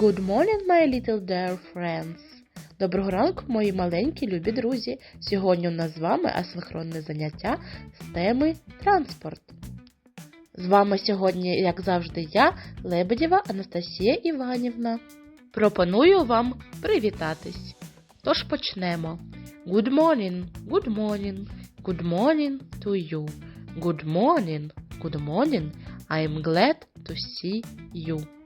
Good morning, my little dear friends. Доброго ранку, мої маленькі любі друзі. Сьогодні у нас з вами асинхронне заняття з теми транспорт. З вами сьогодні, як завжди, я, Лебедєва Анастасія Іванівна. Пропоную вам привітатись. Тож почнемо. Good morning, good morning, good morning to you. Good morning, good morning. I'm glad to see you.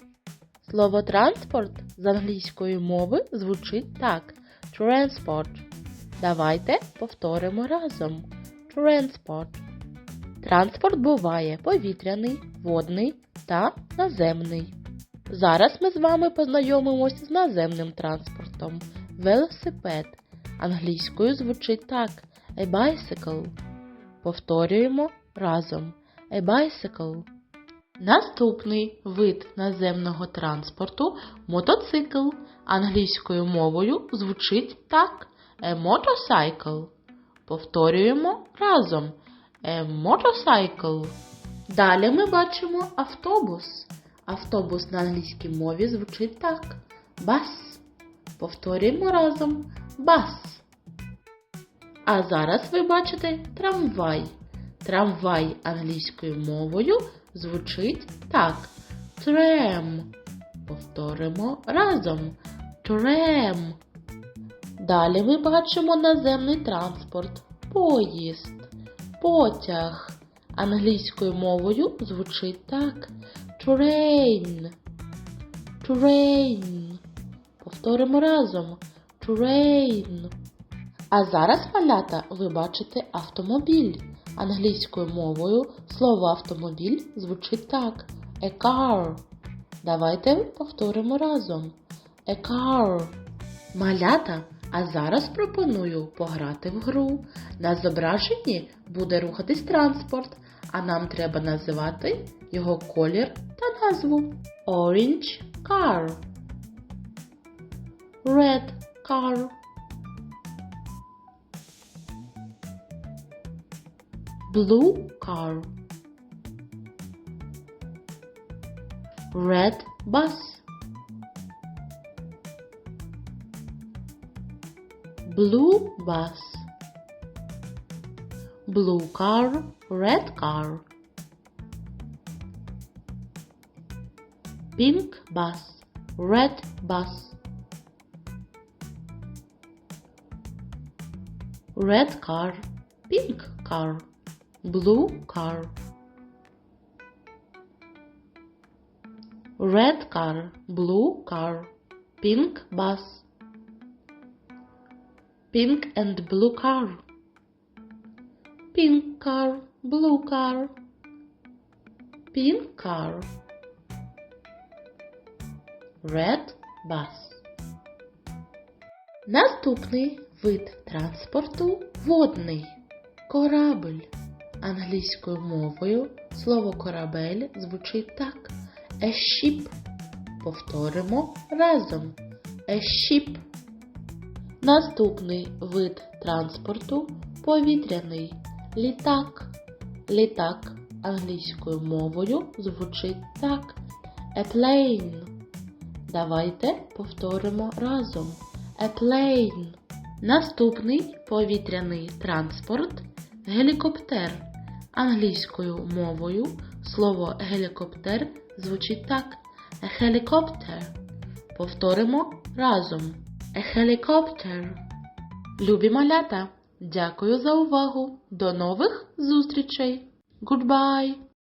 Слово транспорт з англійської мови звучить так: transport. Давайте повторимо разом. Transport. Транспорт буває повітряний, водний та наземний. Зараз ми з вами познайомимося з наземним транспортом. Велосипед. Англійською звучить так: a bicycle. Повторюємо разом. A bicycle. Наступний вид наземного транспорту мотоцикл. Англійською мовою звучить так: a motorcycle. Повторюємо разом. A motorcycle. Далі ми бачимо автобус. Автобус на англійській мові звучить так: bus. Повторюємо разом bus. А зараз ви бачите трамвай. Трамвай англійською мовою звучить так. Tram. Повторимо разом. Tram. Далі ми бачимо наземний транспорт. Поїзд. Потяг. Англійською мовою звучить так. Train. Train. Повторимо разом. Train. А зараз, малята, ви бачите автомобіль. Англійською мовою слово автомобіль звучить так: a car. Давайте повторимо разом. A car. Малята, а зараз пропоную пограти в гру. На зображенні буде рухатись транспорт, а нам треба називати його колір та назву. Orange car. Red car. Blue car. Red bus. Blue bus. Blue car red car. Pink bus red bus. Red car pink car blue car red car blue car pink bus pink and blue car pink car blue car pink car red bus Наступний вид транспорту водний корабль. Англійською мовою слово корабель звучить так: a ship. Повторимо разом. A ship. Наступний вид транспорту повітряний літак. Літак англійською мовою звучить так: a plane. Давайте повторимо разом. A plane. Наступний повітряний транспорт гелікоптер. Англійською мовою слово гелікоптер звучить так: Гелікоптер. Повторимо разом. A. Любі малята! Дякую за увагу! До нових зустрічей! Goodbye!